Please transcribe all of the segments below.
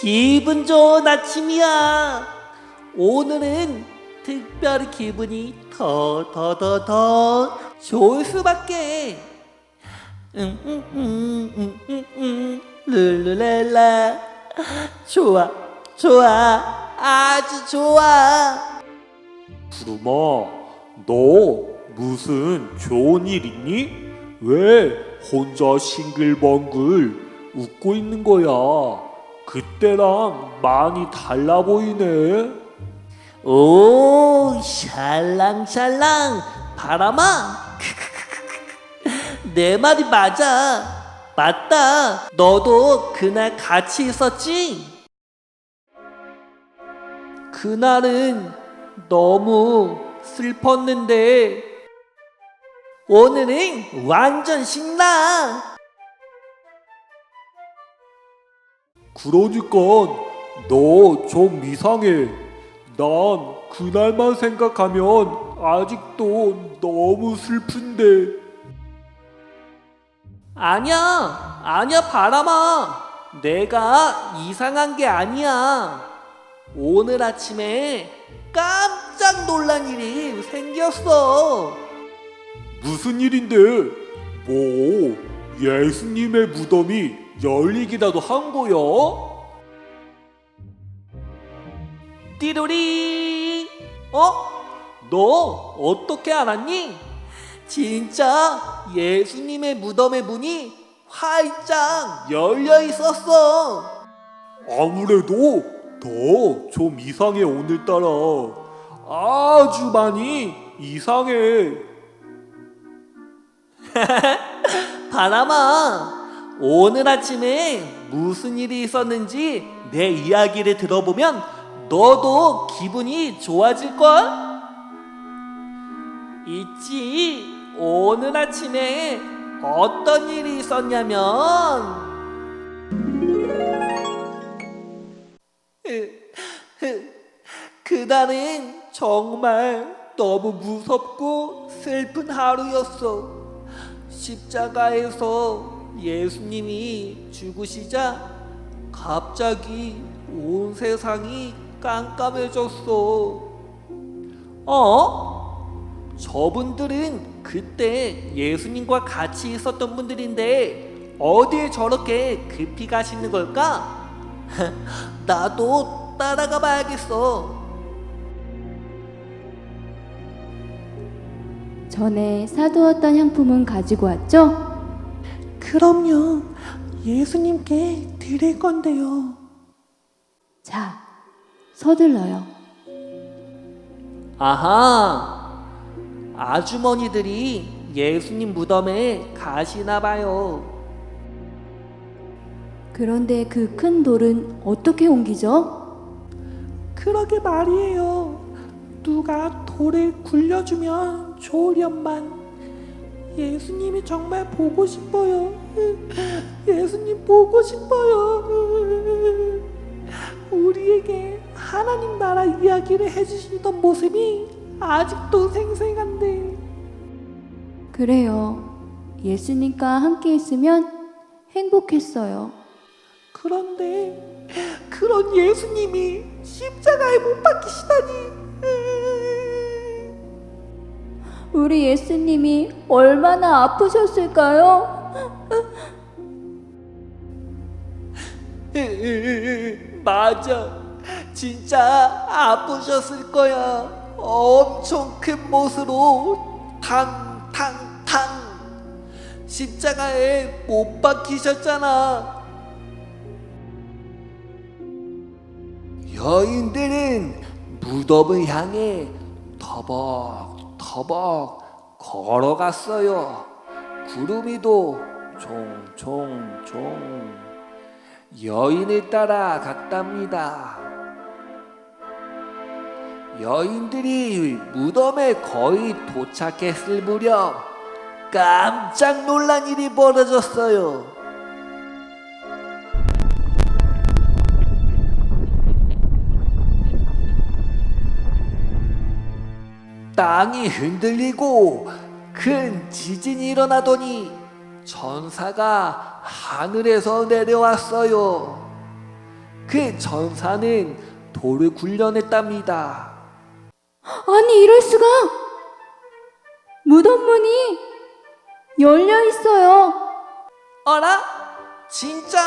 기분 좋은 아침이야. 오늘은 특별히 기분이 더 더 더 더 좋을 수밖에. 음, 응응응응응응 룰루랄라 좋아 좋아 아주 좋아. 구름아, 너 무슨 좋은 일 있니? 왜 혼자 싱글벙글 웃고 있는 거야? 그때랑 많이 달라 보이네. 오 샬랑샬랑 바람아. 내 말이 맞아. 맞다. 너도 그날 같이 있었지? 그날은 너무 슬펐는데 오늘은 완전 신나 그러니까 너 좀 이상해. 난 그날만 생각하면 아직도 너무 슬픈데. 아니야, 아니야, 바람아. 내가 이상한 게 아니야. 오늘 아침에 깜짝 놀란 일이 생겼어. 무슨 일인데? 뭐 예수님의 무덤이 열리기라도 한 거야? 띠로리. 어? 너 어떻게 알았니? 진짜 예수님의 무덤의 문이 활짝 열려 있었어. 아무래도 더 좀 이상해 오늘따라 아주 많이 이상해 바람아, 오늘 아침에 무슨 일이 있었는지 내 이야기를 들어보면 너도 기분이 좋아질걸? 있지, 오늘 아침에 어떤 일이 있었냐면, 그날은 정말 너무 무섭고 슬픈 하루였어. 십자가에서 예수님이 죽으시자 갑자기 온 세상이 깜깜해졌어. 어? 저분들은 그때 예수님과 같이 있었던 분들인데 어디에 저렇게 급히 가시는 걸까? 나도 따라가 봐야겠어. 전에 사두었던 향품은 가지고 왔죠? 그럼요. 예수님께 드릴 건데요. 자, 서둘러요. 아하, 아주머니들이 예수님 무덤에 가시나 봐요. 그런데 그 큰 돌은 어떻게 옮기죠? 그러게 말이에요. 누가 돌을 굴려주면 좋으련만. 예수님이 정말 보고 싶어요. 예수님 보고 싶어요. 우리에게 하나님 나라 이야기를 해주시던 모습이 아직도 생생한데. 그래요. 예수님과 함께 있으면 행복했어요. 그런데 그런 예수님이 십자가에 못 박히시다니. 우리 예수님이 얼마나 아프셨을까요? 맞아. 진짜 아프셨을 거야. 엄청 큰 못으로 탕탕탕 십자가에 못 박히셨잖아. 여인들은 무덤을 향해 터벅터벅 걸어갔어요. 구름이도 총총총 여인을 따라 갔답니다. 여인들이 무덤에 거의 도착했을 무렵 깜짝 놀란 일이 벌어졌어요. 땅이 흔들리고 큰 지진이 일어나더니 전사가 하늘에서 내려왔어요. 그 전사는 돌을 굴려냈답니다. 아니, 이럴 수가! 무덤 문이 열려 있어요. 어라? 진짜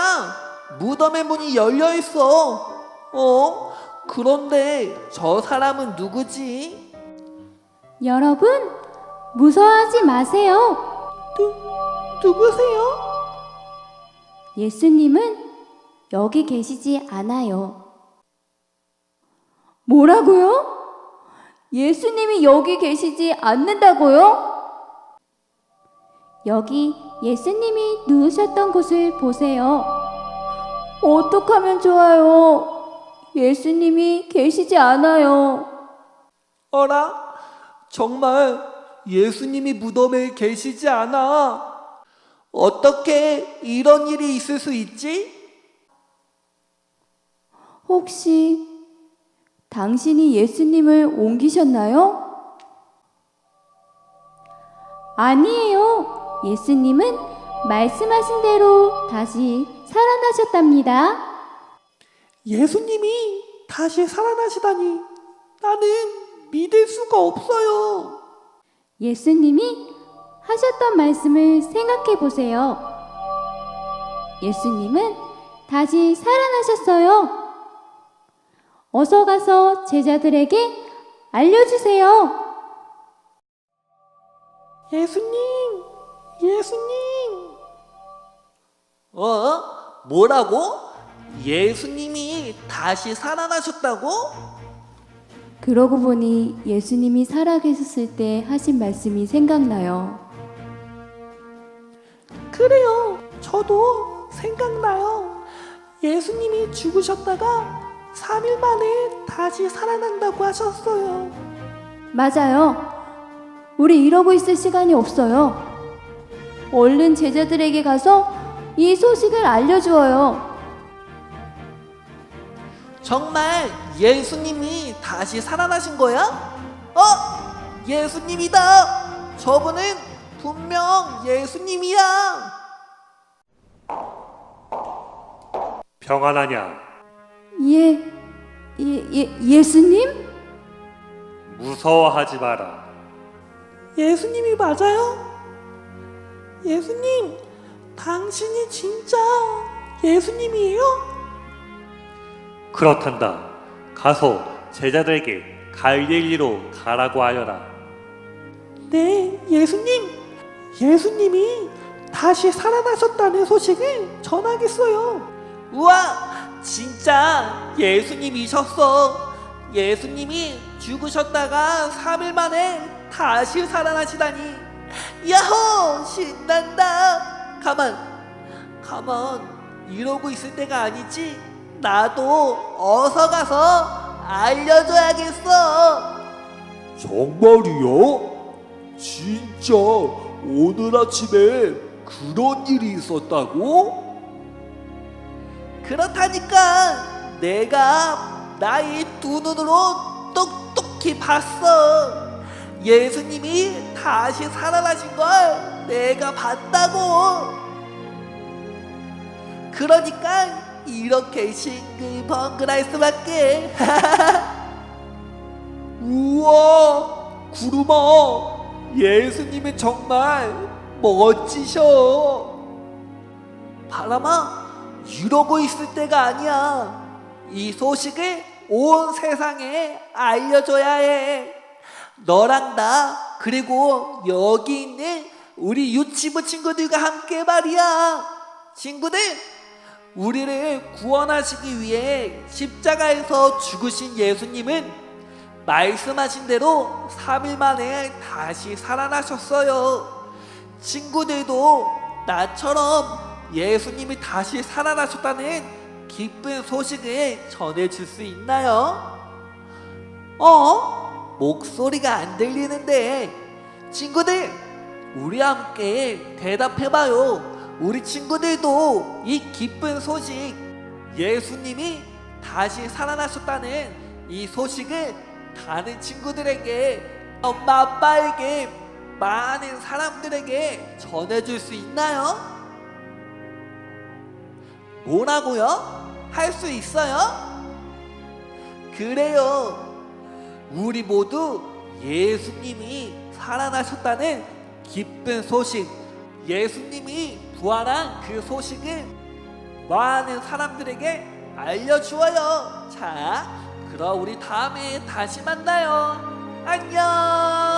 무덤의 문이 열려 있어. 어? 그런데 저 사람은 누구지? 여러분, 무서워하지 마세요. 누구세요? 예수님은 여기 계시지 않아요. 뭐라고요? 예수님이 여기 계시지 않는다고요? 여기 예수님이 누우셨던 곳을 보세요. 어떡하면 좋아요? 예수님이 계시지 않아요. 어라? 정말 예수님이 무덤에 계시지 않아. 어떻게 이런 일이 있을 수 있지? 혹시 당신이 예수님을 옮기셨나요? 아니에요. 예수님은 말씀하신 대로 다시 살아나셨답니다. 예수님이 다시 살아나시다니 나는 믿을 수가 없어요. 예수님이 하셨던 말씀을 생각해 보세요. 예수님은 다시 살아나셨어요. 어서 가서 제자들에게 알려주세요. 예수님, 예수님. 어? 뭐라고? 예수님이 다시 살아나셨다고? 그러고 보니 예수님이 살아계셨을 때 하신 말씀이 생각나요. 그래요. 저도 생각나요. 예수님이 죽으셨다가 3일 만에 다시 살아난다고 하셨어요. 맞아요. 우리 이러고 있을 시간이 없어요. 얼른 제자들에게 가서 이 소식을 알려주어요. 정말 예수님이 다시 살아나신 거야? 어? 예수님이다. 저분은 분명 예수님이야. 평안하냐? 예, 예, 예, 예수님? 무서워하지 마라. 예수님이 맞아요? 예수님, 당신이 진짜 예수님이에요? 그렇단다. 가서 제자들에게 갈릴리로 가라고 하여라. 네, 예수님. 예수님이 다시 살아나셨다는 소식을 전하겠어요. 우와, 진짜 예수님이셨어. 예수님이 죽으셨다가 3일 만에 다시 살아나시다니. 야호, 신난다. 가만, 가만. 이러고 있을 때가 아니지. 나도 어서 가서 알려줘야겠어. 정말이야? 진짜 오늘 아침에 그런 일이 있었다고? 그렇다니까 내가 나의 두 눈으로 똑똑히 봤어. 예수님이 다시 살아나신 걸 내가 봤다고. 그러니까 이렇게 싱글벙글할 수밖에. 우와, 구름아, 예수님은 정말 멋지셔. 바람아, 이러고 있을 때가 아니야. 이 소식을 온 세상에 알려줘야 해. 너랑 나, 그리고 여기 있는 우리 유치부 친구들과 함께 말이야. 친구들, 우리를 구원하시기 위해 십자가에서 죽으신 예수님은 말씀하신 대로 3일 만에 다시 살아나셨어요. 친구들도 나처럼 예수님이 다시 살아나셨다는 기쁜 소식을 전해줄 수 있나요? 어? 목소리가 안 들리는데 친구들 우리 함께 대답해봐요. 우리 친구들도 이 기쁜 소식 예수님이 다시 살아나셨다는 이 소식을 다른 친구들에게 엄마 아빠에게 많은 사람들에게 전해줄 수 있나요? 뭐라고요? 할 수 있어요? 그래요. 우리 모두 예수님이 살아나셨다는 기쁜 소식, 예수님이 부활한 그 소식을 많은 사람들에게 알려주어요. 자, 그럼 우리 다음에 다시 만나요. 안녕!